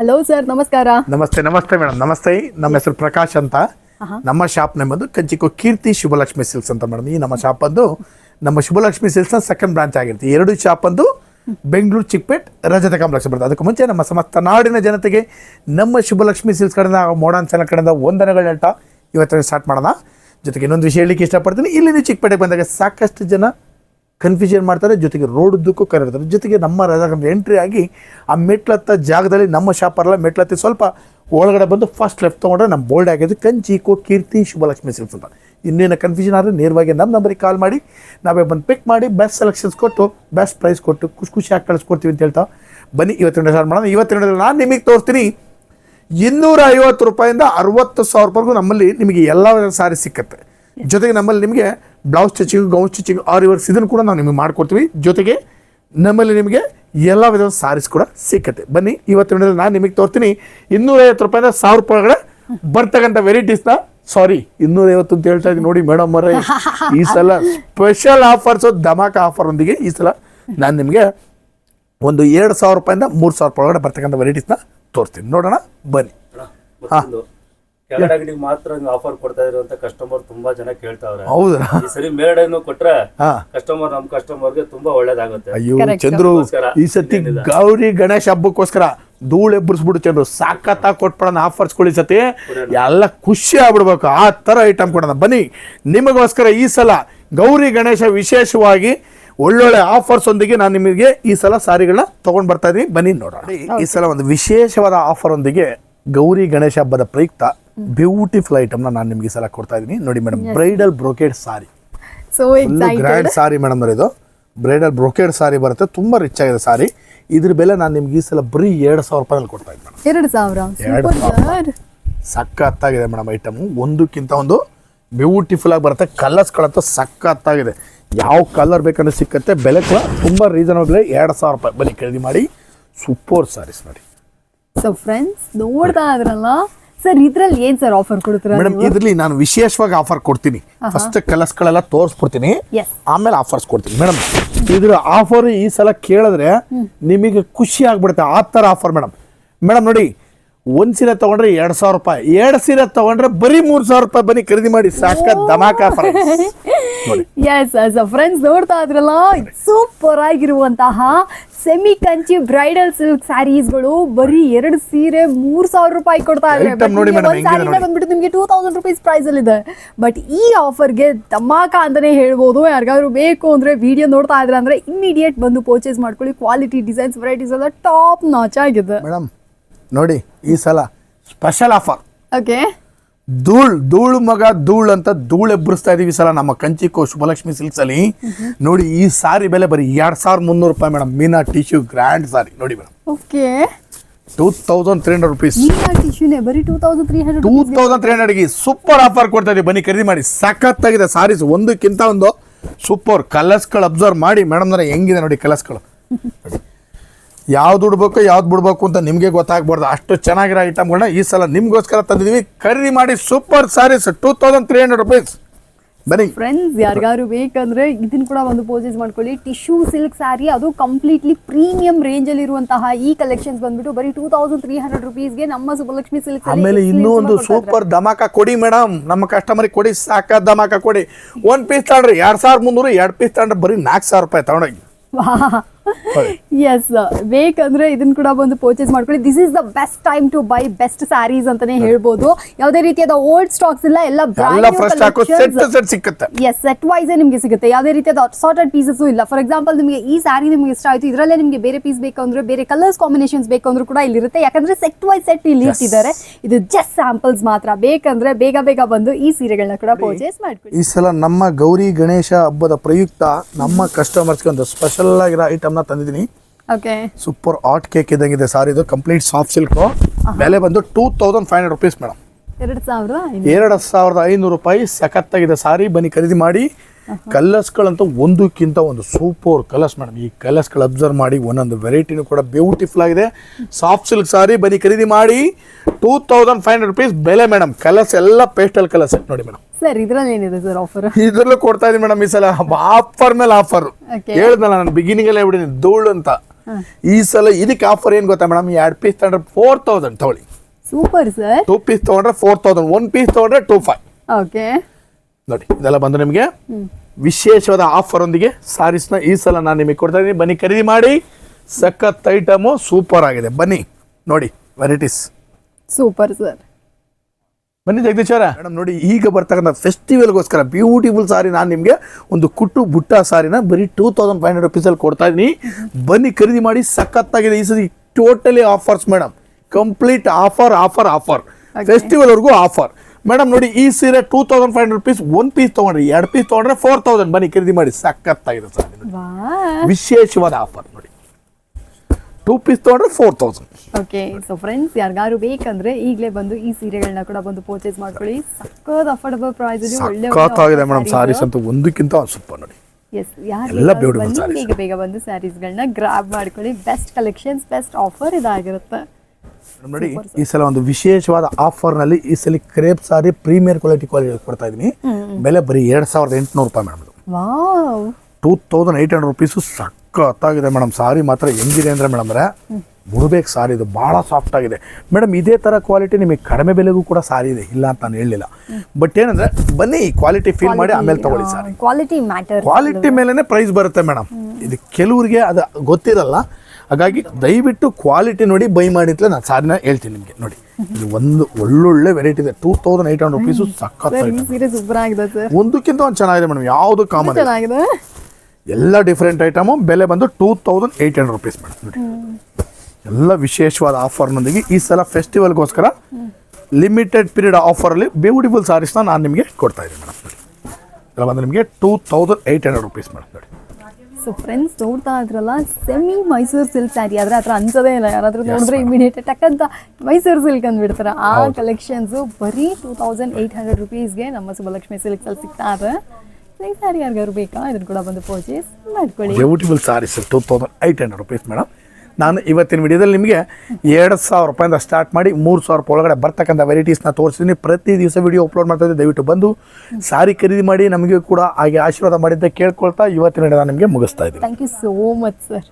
Hello sir ನಮಸ್ಕಾರ. ನಮಸ್ತೆ ನಮಸ್ತೆ ಮೇಡಮ್. ನಮಸ್ತೆ. ನಮ್ಮ ಹೆಸರು ಪ್ರಕಾಶ್ ಅಂತ. ನಮ್ಮ ಶಾಪ್ ಬಂದು ಕಂಚಿಕೋ ಕೀರ್ತಿ ಶುಭಲಕ್ಷ್ಮಿ ಸಿಲ್ಕ್ಸ್ ಅಂತ ಮೇಡಮ್. ಈ ನಮ್ಮ ಶಾಪ್ ಬಂದು ನಮ್ಮ ಶುಭಲಕ್ಷ್ಮಿ ಸಿಲ್ಸ್ ಸೆಕೆಂಡ್ ಬ್ರಾಂಚ್ ಆಗಿರುತ್ತೆ. ಈ ಎರಡು ಶಾಪ್ ಅಂದು ಬೆಂಗಳೂರು ಚಿಕ್ಕಪೇಟ್ ರಜತ ಕಾಂಪ್ಲೆಕ್ಸ್ ಬರುತ್ತೆ. ಅದಕ್ಕೂ ಮುಂಚೆ ನಮ್ಮ ಸಮಸ್ತ ನಾಡಿನ ಜನತೆಗೆ ನಮ್ಮ ಶುಭಲಕ್ಷ್ಮಿ ಸಿಲ್ಕ್ಸ್ ಕಡೆಯಿಂದ ಮೋಡಾನ್ ಚಾನಲ್ ಕಡೆಯಿಂದ ವಂದನೆಗಳು ಹೇಳ್ತಾ ಇವತ್ತಿನ ಸ್ಟಾರ್ಟ್ ಮಾಡೋಣ. ಜೊತೆಗೆ ಇನ್ನೊಂದು ವಿಷಯ ಹೇಳಲಿಕ್ಕೆ ಇಷ್ಟಪಡ್ತೀನಿ. ಇಲ್ಲಿ ನೀವು ಚಿಕ್ಕಪೇಟೆಗೆ ಬಂದಾಗ ಸಾಕಷ್ಟು ಜನ ಕನ್ಫ್ಯೂಷನ್ ಮಾಡ್ತಾರೆ, ಜೊತೆಗೆ ರೋಡ್ ಉದ್ದಕ್ಕೂ ಕರೆಡ್ತಾರೆ ಜೊತೆಗೆ ನಮ್ಮ ಎಂಟ್ರಿ ಆಗಿ ಆ ಮೆಟ್ಲತ್ತ ಜಾಗದಲ್ಲಿ ನಮ್ಮ ಶಾಪರ್ಲ ಮೆಟ್ಲತ್ತಿ ಸ್ವಲ್ಪ ಒಳಗಡೆ ಬಂದು ಫಸ್ಟ್ ಲೆಫ್ಟ್ ತೊಗೊಂಡ್ರೆ ನಮ್ಮ ಬೋಲ್ಡ್ ಆಗಿದ್ದು ಕಂಚಿ, ಕೋ, ಕೀರ್ತಿ, ಶುಭಲಕ್ಷ್ಮಿ ಸಿಲ್ಸ್ ಅಂತ ಇನ್ನೇನು ಕನ್ಫ್ಯೂಷನ್ ಆದರೆ ನೇರವಾಗಿ ನಮ್ಮ ನಂಬರಿಗೆ ಕಾಲ್ ಮಾಡಿ, ನಾವೇ ಬಂದು ಪಿಕ್ ಮಾಡಿ ಬೆಸ್ಟ್ ಸೆಲೆಕ್ಷನ್ಸ್ ಕೊಟ್ಟು ಬೆಸ್ಟ್ ಪ್ರೈಸ್ ಕೊಟ್ಟು, ಖುಷಿ ಖುಷಿಯಾಗಿ ಕಳಿಸ್ಕೊಡ್ತೀವಿ ಅಂತ ಹೇಳ್ತಾ ಬನ್ನಿ ಇವತ್ತೆರಡು ಸಾವಿರ ಮಾಡೋಣ. ಇವತ್ತೆರಡು ನಾನು ನಿಮಗೆ ತೋರಿಸ್ತೀನಿ ಇನ್ನೂರ ಐವತ್ತು ರೂಪಾಯಿಂದ ಅರವತ್ತು ಸಾವಿರ ರೂಪಾಯಿಗೂ ನಮ್ಮಲ್ಲಿ ನಿಮಗೆ ಎಲ್ಲ ಸಾರಿ ಸಿಕ್ಕತ್ತೆ. ಜೊತೆಗೆ ನಮ್ಮಲ್ಲಿ ನಿಮಗೆ ಬ್ಲೌಸ್ ಸ್ಟಿಚಿಂಗ್ ಗೌನ್ ಸ್ಟಿಚಿಂಗ್ ಆರ್ ವರ್ಕ್ಸ್ ಇದನ್ನು ಕೂಡ ನಾವು ನಿಮಗೆ ಮಾಡ್ಕೊಡ್ತೀವಿ. ಜೊತೆಗೆ ನಮ್ಮಲ್ಲಿ ನಿಮಗೆ ಎಲ್ಲ ವಿಧದ ಸಾರೀಸ್ ಕೂಡ ಸಿಕ್ಕತ್ತೆ. ಬನ್ನಿ ಇವತ್ತಿನ ನಾನು ನಿಮಗೆ ತೋರ್ತೀನಿ. ಇನ್ನೂರೈವತ್ತು ರೂಪಾಯಿಂದ ಸಾವಿರ ರೂಪಾಯಿಗಳ ಒಳಗಡೆ ಬರ್ತಕ್ಕಂಥ ವೆರೈಟೀಸ್ನ ಸಾರಿ ಇನ್ನೂರೈವತ್ತು ಅಂತ ಹೇಳ್ತಾ ಇದ್ದೀನಿ ನೋಡಿ ಮೇಡಮ್ ಅವರೇ. ಈ ಸಲ ಸ್ಪೆಷಲ್ ಆಫರ್ಸ್ ಧಮಾಕ ಆಫರ್ ಒಂದಿಗೆ ಈ ಸಲ ನಾನು ನಿಮಗೆ ಒಂದು ಎರಡು ಸಾವಿರ ರೂಪಾಯಿಂದ ಮೂರು ಸಾವಿರ ರೂಪಾಯಿ ಒಳಗಡೆ ಬರ್ತಕ್ಕಂಥ ವೆರೈಟೀಸ್ನ ತೋರಿಸ್ತೀನಿ ನೋಡೋಣ ಬನ್ನಿ. ಕೆಳಗಡೆಗೆ ಮಾತ್ರ ಆಫರ್ ಕೊಡ್ತಾ ಅಂತ ಕಸ್ಟಮರ್ ತುಂಬಾ ಜನ ಕೇಳ್ತಾವ್ರೆ. ಹೌದಾ? ಈ ಸರಿ ಮೇಲ್ಗಡೆನು ಕೊಟ್ರೆ ಹಾ. ಕಸ್ಟಮರ್ ನಮ್ ಕಸ್ಟಮರ್ಗೆ ತುಂಬಾ ಒಳ್ಳೇದಾಗುತ್ತೆ. ಅಯ್ಯೋ ಚಂದ್ರು ಈ ಸತಿ ಗೌರಿ ಗಣೇಶ ಹಬ್ಬಕ್ಕೋಸ್ಕರ ಧೂಳು ಎಬ್ಬರಿಸ್ಬಿಡು ಚಂದ್ರು. ಸಾಕತ್ತಾಗಿ ಕೊಟ್ಬಿಡೋಣ ಆಫರ್ಸ್ ಕೊಡಿ ಸತಿ. ಎಲ್ಲ ಖುಷಿ ಆಗ್ಬಿಡ್ಬೇಕು. ಆ ತರ ಐಟಮ್ ಕೊಡೋಣ. ಬನ್ನಿ ನಿಮಗೋಸ್ಕರ ಈ ಸಲ ಗೌರಿ ಗಣೇಶ ವಿಶೇಷವಾಗಿ ಒಳ್ಳೊಳ್ಳೆ ಆಫರ್ಸ್ ಒಂದಿಗೆ ನಾನು ನಿಮಗೆ ಈ ಸಲ ಸಾರಿಗಳನ್ನ ತಗೊಂಡ್ ಬರ್ತಾ ಇದ್ದೀನಿ ಬನ್ನಿ ನೋಡೋಣ. ಈ ಸಲ ಒಂದು ವಿಶೇಷವಾದ ಆಫರ್ ಒಂದಿಗೆ ಗೌರಿ ಗಣೇಶ ಹಬ್ಬದ ಪ್ರಯುಕ್ತ ಬ್ಯೂಟಿಫುಲ್ ಐಟಮ್ನ ನಾನು ನಿಮಗೆ ಸಲ ಕೊಡ್ತಾ ಇದ್ದೀನಿ. ನೋಡಿ madam bridal brocade sari grand sari madam ಇದು ಬ್ರೈಡಲ್ ಬ್ರೋಕೇಡ್ ಸಾರಿ ಬರುತ್ತೆ. ತುಂಬ ರಿಚ್ ಆಗಿದೆ ಸಾರಿ ಇದ್ರ ಬೆಲೆ ನಾನು ನಿಮ್ಗೆ ಈ ಸಲ ಬರೀ ಎರಡು ಸಾವಿರ ರೂಪಾಯಲ್ಲಿ ಕೊಡ್ತಾ ಇದ್ದೀನಿ ಎರಡು ಸಾವಿರ? ಸಖತ್ತಾಗಿದೆ ಮೇಡಮ್ ಐಟಮು ಒಂದಕ್ಕಿಂತ ಒಂದು ಬ್ಯೂಟಿಫುಲ್ ಆಗಿ ಬರುತ್ತೆ. ಕಲರ್ಸ್ಗಳಂತೂ ಸಖತ್ತಾಗಿದೆ. ಯಾವ ಕಲರ್ ಬೇಕಂದ್ರೆ ಸಿಕ್ಕತ್ತೆ. ಬೆಲೆ ಕೂಡ ತುಂಬ ರೀಸನಬಲ್ ಎರಡು ಸಾವಿರ ರೂಪಾಯಿ. ಬನ್ನಿ ಖರೀದಿ ಮಾಡಿ. ಸೂಪರ್ ಸಾರೀಸ್ ನೋಡಿ. ಸೊ ಫ್ರೆಂಡ್ಸ್ ನೋಡ್ತಾ ಇದ್ರಲ್ಲ? ಸರ್ ಇದ್ರಲ್ಲಿ ಏನ್ ಸರ್ ಆಫರ್ ಕೊಡ್ತೀರಾ ಮೇಡಮ್ ಇದ್ರಲ್ಲಿ ನಾನು ವಿಶೇಷವಾಗಿ ಆಫರ್ ಕೊಡ್ತೀನಿ. ಫಸ್ಟ್ ಕಲರ್ಸ್ಗಳೆಲ್ಲ ತೋರಿಸ್ಬಿಡ್ತೀನಿ. ಆಮೇಲೆ ಆಫರ್ಸ್ ಕೊಡ್ತೀನಿ. ಮೇಡಮ್ ಇದ್ರ ಆಫರ್ ಈ ಸಲ ಕೇಳಿದ್ರೆ ನಿಮಗೆ ಖುಷಿ ಆಗ್ಬಿಡುತ್ತೆ. ಆ ಥರ ಆಫರ್ ಮೇಡಮ್. ಮೇಡಮ್ ನೋಡಿ ಒಂದ್ ಸೀರೆ ತಗೊಂಡ್ರೆ ಎರಡ್ ಸಾವಿರ ರೂಪಾಯಿ ಎರಡ್ ಸೀರೆ ತಗೊಂಡ್ರೆ ಬರೀ ಮೂರ್ ಸಾವಿರ ರೂಪಾಯಿ ಬನ್ನಿ ಖರೀದಿ ಮಾಡಿ ಸಾಕ ಧಮಾಕ ಎಸ್ ಎಸ್ ಫ್ರೆಂಡ್ಸ್ ನೋಡ್ತಾ ಇದ್ರಲ್ಲ ಸೂಪರ್ ಆಗಿರುವಂತಹ ಸೆಮಿ ಕಂಚಿ ಬ್ರೈಡಲ್ ಸಿಲ್ಕ್ ಸ್ಯಾರೀಸ್ಗಳು ಬರೀ ಎರಡು ಸೀರೆ ಮೂರ್ ಸಾವಿರ ರೂಪಾಯಿ ಕೊಡ್ತಾ ಇದ್ದಾರೆ. ಬಂದ್ಬಿಟ್ಟು ನಿಮಗೆ ಟೂ ತೌಸಂಡ್ ರುಪೀಸ್ ಪ್ರೈಸ್ ಅಲ್ಲಿ ಇದೆ. ಬಟ್ ಈ ಆಫರ್ಗೆ ಧಮಾಕ ಅಂತಾನೆ ಹೇಳ್ಬೋದು. ಯಾರಿಗಾದ್ರು ಬೇಕು ಅಂದ್ರೆ ವಿಡಿಯೋ ನೋಡ್ತಾ ಇದ್ರೆ ಅಂದ್ರೆ ಇಮಿಡಿಯೇಟ್ ಬಂದು ಪರ್ಚೇಸ್ ಮಾಡ್ಕೊಳ್ಳಿ. ಕ್ವಾಲಿಟಿ ಡಿಸೈನ್ಸ್ ವೆರೈಟೀಸ್ ಎಲ್ಲ ಟಾಪ್ ನಾಚ್ ಆಗಿದೆ. ಮೇಡಮ್ ನೋಡಿ ಈ ಸಲ ಸ್ಪೆಷಲ್ ಆಫರ್ ಓಕೆ ಧೂಳ್ ಧೂಳು ಮಗ ಧೂಳ್ ಅಂತ ಧೂಳು ಎಬ್ಬರಿಸ್ತಾ ಇದೀವಿ ಸಲ ನಮ್ಮ ಕಂಚಿಕೋ ಶುಭಲಕ್ಷ್ಮಿ ಸಿಲ್ಕ್ಸ್ ಅಲ್ಲಿ. ನೋಡಿ ಈ ಸಾರಿ ಬೆಲೆ ಬರೀ ಎರಡ್ ಸಾವಿರದ ಮುನ್ನೂರು ರೂಪಾಯಿ madam. Meena tissue grand sari. ನೋಡಿ madam. Okay two thousand three hundred rupees Meena ಟಿಶ್ಯೂನೇ ಬರೀ two thousand three hundred two thousand three ಹಂಡ್ರೆಡ್ಗೆ super offer ಕೊಡ್ತಾ ಇದೀವಿ. ಬನ್ನಿ ಖರೀದಿ ಮಾಡಿ. ಸಖತ್ತಾಗಿದೆ ಸಾರೀಸ್ ಒಂದಕ್ಕಿಂತ ಒಂದು ಸೂಪರ್ ಕಲರ್ಸ್ಗಳು ಅಬ್ಸರ್ವ್ ಮಾಡಿ. ಮೇಡಮ್ ಹೆಂಗಿದೆ ನೋಡಿ ಕಲರ್ಸ್ಗಳು ಯಾವ್ದು ಬಿಡ್ಬೇಕು ಯಾವ್ದು ಬಿಡ್ಬೇಕು ಅಂತ ನಿಮಗೆ ಗೊತ್ತಾಗ್ಬಾರ್ದು. ಅಷ್ಟು ಚೆನ್ನಾಗಿರೋ ಐಟಮ್ಗಳನ್ನ ಈ ಸಲ ನಿಮಗೋಸ್ಕರ ತಂದಿದ್ದೀವಿ ಖರೀದಿ ಮಾಡಿ super saris two thousand three hundred rupees ಬನ್ನಿ. ಫ್ರೆಂಡ್ಸ್ ಯಾರಿಗಾರು ಬೇಕಂದ್ರೆ ಇದನ್ನ ಕೂಡ ಒಂದು ಪರ್ಚೇಸ್ ಮಾಡ್ಕೊಳ್ಳಿ. ಟಿಶ್ಯೂ ಸಿಲ್ಕ್ ಸ್ಯಾರಿ ಅದು ಕಂಪ್ಲೀಟ್ಲಿ ಪ್ರೀಮಿಯಂ ರೇಂಜ್ ಅಲ್ಲಿ ಇರುವಂತಹ ಈ ಕಲೆಕ್ಷನ್ಸ್ ಬಂದ್ಬಿಟ್ಟು ಬರೀ ಟೂ ತೌಸಂಡ್ ತ್ರೀ ಹಂಡ್ರೆಡ್ ರುಪೀಸ್ಗೆ ನಮ್ಮ ಸುಬ್ಬಲಕ್ಷ್ಮಿ ಸಿಲ್ಕ್ ಆಮೇಲೆ ಇನ್ನೂ ಒಂದು ಸೂಪರ್ ಧಮಾಕ ಕೊಡಿ ಮೇಡಮ್ ನಮ್ಮ ಕಸ್ಟಮರ್ ಕೊಡಿ ಸಾಕ ಧಮಾಕ ಕೊಡಿ. ಒಂದ್ ಪೀಸ್ ತಗೊಂಡ್ರಿ ಎರಡ್ ಸಾವಿರದ ಮುನ್ನೂರು ಎರಡು ಪೀಸ್ ತಗೊಂಡ್ರೆ ಬರೀ ನಾಲ್ಕು ಸಾವಿರ ರೂಪಾಯಿ ತಗೊಂಡೋಗಿ. ಎಸ್ ಬೇಕಂದ್ರೆ ಇದನ್ನ ಕೂಡ ಬಂದು ಪರ್ಚೇಸ್ ಮಾಡ್ಕೊಳ್ಳಿ. This is the best time to buy best saris ಅಂತಾನೆ ಹೇಳ್ಬೋದು. ಯಾವುದೇ ರೀತಿಯಾದ ಓಲ್ಡ್ ಸ್ಟಾಕ್ಸ್ ಇಲ್ಲ ಎಲ್ಲ ಬ್ರಾಂಡ್ ಸಿಕ್ಕತ್ತೆ. ಎಸ್ ಸೆಟ್ ವೈಸ್ ನಿಮಗೆ ಸಿಗುತ್ತೆ. ಯಾವುದೇ ರೀತಿಯಾದ ಸಾರ್ಟೆಡ್ ಪೀಸಸ್ ಇಲ್ಲ. ಫಾರ್ ಎಕ್ಸಾಂಪಲ್ ನಿಮಗೆ ಈ ಸ್ಯಾರಿ ನಿಮಗೆ ಇಷ್ಟ ಆಯ್ತು ಇದರಲ್ಲೇ ನಿಮಗೆ ಬೇರೆ ಪೀಸ್ ಬೇಕಂದ್ರೆ ಬೇರೆ ಕಲರ್ಸ್ ಕಾಂಬಿನೇಷನ್ಸ್ ಬೇಕಂದ್ರೂ ಕೂಡ ಇಲ್ಲಿರುತ್ತೆ. ಯಾಕಂದ್ರೆ ಸೆಟ್ ವೈಸ್ ಸೆಟ್ ಇಲ್ಲಿ ಇಟ್ಟಿದ್ದಾರೆ. ಇದು ಜಸ್ಟ್ ಸ್ಯಾಂಪಲ್ಸ್ ಮಾತ್ರ. ಬೇಕಂದ್ರೆ ಬೇಗ ಬೇಗ ಬಂದು ಈ ಸೀರೆಗಳನ್ನ ಕೂಡ ಪರ್ಚೇಸ್ ಮಾಡ್ಕೊಳ್ಳಿ. ಈ ಸಲ ನಮ್ಮ ಗೌರಿ ಗಣೇಶ ಹಬ್ಬದ ಪ್ರಯುಕ್ತ ನಮ್ಮ ಕಸ್ಟಮರ್ಸ್ಗೆ ಒಂದು ಸ್ಪೆಷಲ್ ಆಗಿರೋ ಐಟಮ್ನ ತಂದಿದ್ದೀನಿ. ಓಕೆ. ಸೂಪರ್ ಆಟ್ ಕೇಕ್ ಇದ್ದಂಗಿದೆ ಸಾರ್ ಇದು ಕಂಪ್ಲೀಟ್ ಸಾಫ್ಟ್ ಸಿಲ್ಕ್ ಬೆಲೆ ಬಂದು two thousand five hundred rupees madam ಎರಡು ಸಾವಿರದ ಎರಡು ಸಾವಿರದ ಐನೂರು ರೂಪಾಯಿ ಸಖತ್ತಾಗಿದೆ ಸಾರಿ ಬನ್ನಿ ಖರೀದಿ ಮಾಡಿ. ಕಲರ್ಸ್ಗಳಂತೂ ಒಂದಕ್ಕಿಂತ ಒಂದು ಸೂಪರ್ ಕಲರ್ಸ್ ಮೇಡಮ್. ಈ ಕಲರ್ಸ್ಗಳು ಅಬ್ಸರ್ವ್ ಮಾಡಿ ಒಂದೊಂದು ವೆರೈಟಿನೂ ಕೂಡ ಬ್ಯೂಟಿಫುಲ್ ಆಗಿದೆ. ಸಾಫ್ಟ್ ಸಿಲ್ಕ್ ಸಾರಿ ಬನ್ನಿ ಖರೀದಿ ಮಾಡಿ. Two thousand five hundred rupees ಬೆಲೆ ಮೇಡಮ್. ಕಲರ್ಸ್ ಎಲ್ಲ ಪೇಸ್ಟಲ್ ಕಲರ್ಸ್ ನೋಡಿ ಮೇಡಮ್. ಸರ್ ಇದ್ರಲ್ಲಿ ಏನಿದೆ ಸರ್ ಆಫರ್ ಇದ್ರಲ್ಲೂ ಕೊಡ್ತಾ ಇದೀನಿ ಮೇಡಮ್ ಈ ಸಲ. ಆಫರ್ ಮೇಲೆ ಆಫರ್. ಹೇಳ್ದಲ್ಲ ನಾನು ಬಿಗಿನಿಂಗ್ ಎಲ್ಲ ಹೇಳ್ಬಿಟ್ಟಿದ್ದೀನಿ ಧೂಳು ಅಂತ. ಈ ಸಲ ಇದಕ್ಕೆ ಆಫರ್ ಏನು ಗೊತ್ತಾ ಮೇಡಮ್? ಎರಡು ಪೀಸ್ ತಗೊಂಡ್ರೆ ಫೋರ್ ತೌಸಂಡ್ ತಗೊಳ್ಳಿ. ಸೂಪರ್ ಸರ್ ಟೂ ಪೀಸ್ ತೊಗೊಂಡ್ರೆ ಫೋರ್ ತೌಸಂಡ್ ಒನ್ ಪೀಸ್ ತೊಗೊಂಡ್ರೆ ಟೂ ಫೈವ್ ಓಕೆ ನೋಡಿ ಇದೆಲ್ಲ ಬಂದು ನಿಮಗೆ ವಿಶೇಷವಾದ ಆಫರ್ ಒಂದಿಗೆ ಸಾರೀಸ್ನ ಈ ಸಲ ನಾನು ನಿಮಗೆ ಕೊಡ್ತಾ ಇದ್ದೀನಿ. ಬನ್ನಿ ಖರೀದಿ ಮಾಡಿ. ಸಖತ್ ಐಟಮು ಸೂಪರ್ ಆಗಿದೆ. ಬನ್ನಿ ನೋಡಿ ವೆರೈಟೀಸ್ ಸೂಪರ್ ಸರ್ ಬನ್ನಿ ಜಗದೀಶ್ ಅವರ. ಮೇಡಮ್ ನೋಡಿ ಈಗ ಬರ್ತಕ್ಕಂಥ ಫೆಸ್ಟಿವಲ್ಗೋಸ್ಕರ ಬ್ಯೂಟಿಫುಲ್ ಸಾರಿ ನಾನು ನಿಮಗೆ ಒಂದು ಕುಟ್ಟು ಬುಟ್ಟ ಸಾರಿನ ಬರೀ ಟೂ ತೌಸಂಡ್ ಫೈವ್ ಹಂಡ್ರೆಡ್ ರುಪೀಸಲ್ಲಿ ಕೊಡ್ತಾ ಇದ್ದೀನಿ. ಬನ್ನಿ ಖರೀದಿ ಮಾಡಿ. ಸಖತ್ತಾಗಿದೆ ಈ ಸರಿ totally offers madam. Complete offer offer offer ಫೆಸ್ಟಿವಲ್ವರೆಗೂ offer madam ನೋಡಿ ಈ ಸೀರೆ two thousand five hundred rupees ಒಂದು ಪೀಸ್ ತೊಗೊಂಡ್ರಿ ಎರಡು ಪೀಸ್ ತೊಗೊಂಡ್ರೆ ಫೋರ್ ತೌಸಂಡ್ ಬನ್ನಿ ಖರೀದಿ ಮಾಡಿ. ಸಖತ್ತಾಗಿದೆ ಸರ್ ವಿಶೇಷವಾದ ಆಫರ್ ನೋಡಿ. ಟೂ ಪೀಸ್ ತೊಗೊಂಡ್ರೆ four thousand okay so friends ಯಾರಿಗಾರು ಬೇಕಂದ್ರೆ ಈಗಲೇ ಬಂದು ಈ ಸೀರೆಗಳನ್ನ ಕೂಡ ಬಂದು ಪರ್ಚೇಸ್ ಮಾಡ್ಕೊಳ್ಳಿ. ಸಖತ್ ಅಫೋರ್ಡಬಲ್ ಪ್ರೈಸ್ ಅಲ್ಲಿ ಒಳ್ಳೆ ಸಖತ್ತಾಗಿದೆ ಮೇಡಮ್ ಸಾರೀಸ್. ಅಂತ ಒಂದಕ್ಕಿಂತ ಸೂಪರ್ ನೋಡಿ. ಎಸ್ ಯಾರು. ಬೇಗ ಬೇಗ ಬಂದು ಸ್ಯಾರೀಸ್ಗಳನ್ನ ಗ್ರಾಬ್ ಮಾಡ್ಕೊಳ್ಳಿ. ಬೆಸ್ಟ್ ಕಲೆಕ್ಷನ್ಸ್ ಬೆಸ್ಟ್ ಆಫರ್ ಇದಾಗಿರುತ್ತೆ. ನೋಡಿ ಈ ಸಲ ಒಂದು ವಿಶೇಷವಾದ ಆಫರ್ನಲ್ಲಿ ಈ ಸಲ crepe sari premier quality quality ಕೊಡ್ತಾ ಇದೀನಿ ಬೆಲೆ ಬರೀ ಎರಡು ಸಾವಿರದ ಎಂಟುನೂರು ರೂಪಾಯಿ madam two thousand eight hundred rupees ಸಖತ್ತಾಗಿದೆ ಮೇಡಮ್. ಸಾರಿ ಮಾತ್ರ ಹೆಂಗಿದೆ ಅಂದರೆ ಮೇಡಮ್ ಅಂದರೆ ಮುಡ್ಬೇಕು ಸಾರಿ ಇದು. ಭಾಳ ಸಾಫ್ಟ್ ಆಗಿದೆ. ಮೇಡಮ್ ಇದೇ ಥರ ಕ್ವಾಲಿಟಿ ನಿಮಗೆ ಕಡಿಮೆ ಬೆಲೆಗೂ ಕೂಡ ಸಾರಿ ಇದೆ. ಇಲ್ಲ ಅಂತ ನಾನು ಹೇಳಲಿಲ್ಲ ಬಟ್ ಏನಂದರೆ ಬನ್ನಿ ಕ್ವಾಲಿಟಿ ಫೀಲ್ ಮಾಡಿ ಆಮೇಲೆ ತಗೊಳ್ಳಿ ಸಾರಿ. ಕ್ವಾಲಿಟಿ ಮ್ಯಾಟರ್ ಕ್ವಾಲಿಟಿ ಮೇಲೇ ಪ್ರೈಸ್ ಬರುತ್ತೆ ಮೇಡಮ್. ಇದು ಕೆಲವ್ರಿಗೆ ಅದು ಗೊತ್ತಿರಲ್ಲ. ಹಾಗಾಗಿ ದಯವಿಟ್ಟು ಕ್ವಾಲಿಟಿ ನೋಡಿ ಬೈ ಮಾಡಿದ್ರೆ ನಾನು ಸಾರಿನ ಹೇಳ್ತೀನಿ ನಿಮಗೆ ನೋಡಿ. ಇದು ಒಂದು ಒಳ್ಳೊಳ್ಳೆ ವೆರೈಟಿ ಇದೆ. Two thousand eight hundred rupees ಸಖತ್ ಒಂದಕ್ಕಿಂತ ಒಂದು ಚೆನ್ನಾಗಿದೆ ಮೇಡಮ್ ಯಾವುದು ಕಾಮನ್ ಚೆನ್ನಾಗಿದೆ? ಎಲ್ಲ ಡಿಫ್ರೆಂಟ್ ಐಟಮು ಬೆಲೆ ಬಂದು two thousand eight hundred rupees madam ನೋಡಿ. ಎಲ್ಲ ವಿಶೇಷವಾದ ಆಫರ್ನೊಂದಿಗೆ ಈ ಸಲ ಫೆಸ್ಟಿವಲ್ಗೋಸ್ಕರ ಲಿಮಿಟೆಡ್ ಪೀರಿಯಡ್ ಆಫರಲ್ಲಿ ಬ್ಯೂಟಿಫುಲ್ ಸಾರೀಸ್ನ ನಾನು ನಿಮಗೆ ಕೊಡ್ತಾ ಇದ್ದೀನಿ ಮೇಡಮ್ ನೋಡಿ. ಬಂದು ನಿಮಗೆ two thousand eight hundred rupees madam ನೋಡಿ. ಸೊ ಫ್ರೆಂಡ್ಸ್ ನೋಡ್ತಾ ಇದ್ರಲ್ಲ ಸೆಮಿ ಮೈಸೂರು ಸಿಲ್ಕ್ ಸ್ಯಾರಿ ಆದರೆ ಹತ್ರ ಅನ್ಸೋದೇ ಇಲ್ಲ. ಯಾರಾದ್ರೂ ನೋಡಿದ್ರೆ ಇಮಿಡಿಯೇಟ್ ಟಕ್ಕಂತ ಮೈಸೂರು ಸಿಲ್ಕ್ ಅಂದ್ಬಿಡ್ತಾರೆ. ಆ ಕಲೆಕ್ಷನ್ಸು ಬರೀ ಟೂ ತೌಸಂಡ್ ಏಯ್ಟ್ ಹಂಡ್ರೆಡ್ ರುಪೀಸ್ಗೆ ನಮ್ಮ ಸುಬ್ಬಲಕ್ಷ್ಮಿ ಸಿಲ್ಕ್ ಅಲ್ಲಿ ಸಿಗ್ತಾ ಇದೆ. ಈ ಸ್ಯಾರಿ ಯಾರಿಗಾರು ಬೇಕಾ? ಇದನ್ನು ಕೂಡ ಬಂದು ಪರ್ಚೇಸ್ ಮಾಡ್ಕೊಳ್ಳಿ. Beautiful saris two thousand eight hundred rupees madam ನಾನು ಇವತ್ತಿನ ವಿಡಿಯೋದಲ್ಲಿ ನಿಮಗೆ ಎರಡು ಸಾವಿರ ರೂಪಾಯಿಂದ ಸ್ಟಾರ್ಟ್ ಮಾಡಿ ಮೂರು ಸಾವಿರ ರೂಪಾಯಿ ಒಳಗಡೆ ಬರ್ತಕ್ಕಂಥ ವೆರೈಟೀಸ್ನ ತೋರಿಸಿದ್ದೀನಿ ಪ್ರತಿ ದಿವಸ ವಿಡಿಯೋ ಅಪ್ಲೋಡ್ ಮಾಡ್ತಾ ದಯವಿಟ್ಟು ಬಂದು ಸಾರಿ ಖರೀದಿ ಮಾಡಿ ನಮಗೆ ಕೂಡ ಹಾಗೆ ಆಶೀರ್ವಾದ ಮಾಡಿದ್ದೆ ಕೇಳ್ಕೊಳ್ತಾ ಇವತ್ತಿನ ವಿಡಿಯೋ ನಿಮಗೆ ಮುಗಿಸ್ತಾ ಇದ್ದೀನಿ. Thank you so much sir